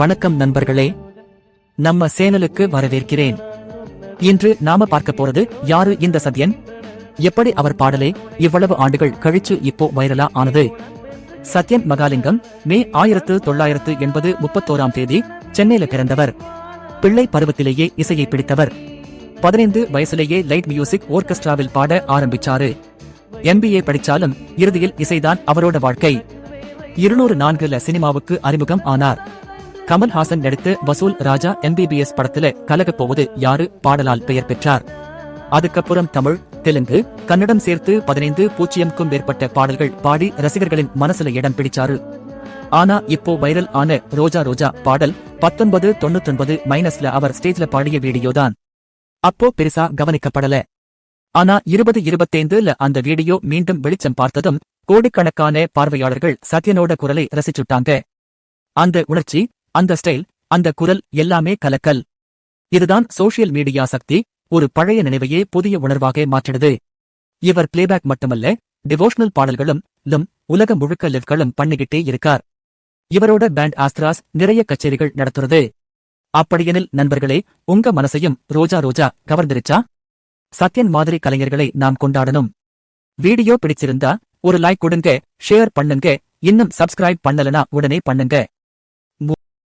வணக்கம் நண்பர்களே. நம்ம சேனலுக்கு வரவேற்கிறேன். இன்று நாம பார்க்க போறது யாரு இந்த சத்யன்? எப்படி அவர் பாடலே இவ்வளவு ஆண்டுகள் கழிச்சு இப்போ வைரலா ஆனது? சத்யன் மகாலிங்கம் மே ஆயிரத்து தொள்ளாயிரத்து எண்பது முப்பத்தோராம் தேதி சென்னையில பிறந்தவர். பிள்ளை பருவத்திலேயே இசையை பிடித்தவர். பதினைந்து வயசுலேயே லைட் மியூசிக் ஓர்கெஸ்ட்ராவில் பாட ஆரம்பிச்சாரு. எம்பிஏ படிச்சாலும் இறுதியில் இசைதான் அவரோட வாழ்க்கை. இருநூறு நான்குல சினிமாவுக்கு அறிமுகம் ஆனார். கமல்ஹாசன் நடித்து வசூல் ராஜா எம்பிபிஎஸ் படத்துல கலகப் போவது யாரு? பாடலால் பெயர் பெற்றார். அதுக்கப்புறம் தமிழ் தெலுங்கு கன்னடம் சேர்த்து பதினைந்து பூஜ்ஜியம்க்கும் மேற்பட்ட பாடல்கள் பாடி ரசிகர்களின் மனசுல இடம் பிடிச்சாரு. ஆனா இப்போ வைரல் ஆன ரோஜா ரோஜா பாடல் பத்தொன்பது தொண்ணூத்தொன்பது மைனஸ்ல அவர் ஸ்டேஜ்ல பாடிய வீடியோ தான். அப்போ பெருசா கவனிக்கப்படல. ஆனா இருபது இருபத்தைந்துல அந்த வீடியோ மீண்டும் வெளிச்சம் பார்த்ததும் கோடிக்கணக்கான பார்வையாளர்கள் சத்யனோட குரலை ரசிச்சுட்டாங்க. அந்த உணர்ச்சி அந்த ஸ்டைல் அந்த குரல் எல்லாமே கலக்கல். இதுதான் சோஷியல் மீடியா சக்தி ஒரு பழைய நினைவையே புதிய உணர்வாக மாற்றிடுது. இவர் பிளேபேக் மட்டுமல்ல டிவோஷனல் பாடல்களும் லும் உலகம் முழுக்க லிவ்களும் பண்ணிக்கிட்டே இருக்கார். இவரோட பேண்ட் ஆஸ்திராஸ் நிறைய கச்சேரிகள் நடத்துறது. அப்படியெனில் நண்பர்களே உங்க மனசையும் ரோஜா ரோஜா கவர்ந்திருச்சா? சத்யன் மாதிரி கலைஞர்களை நாம் கொண்டாடணும். வீடியோ பிடிச்சிருந்தா ஒரு லைக் கொடுங்க ஷேர் பண்ணுங்க இன்னும் சப்ஸ்கிரைப் பண்ணலனா உடனே பண்ணுங்க.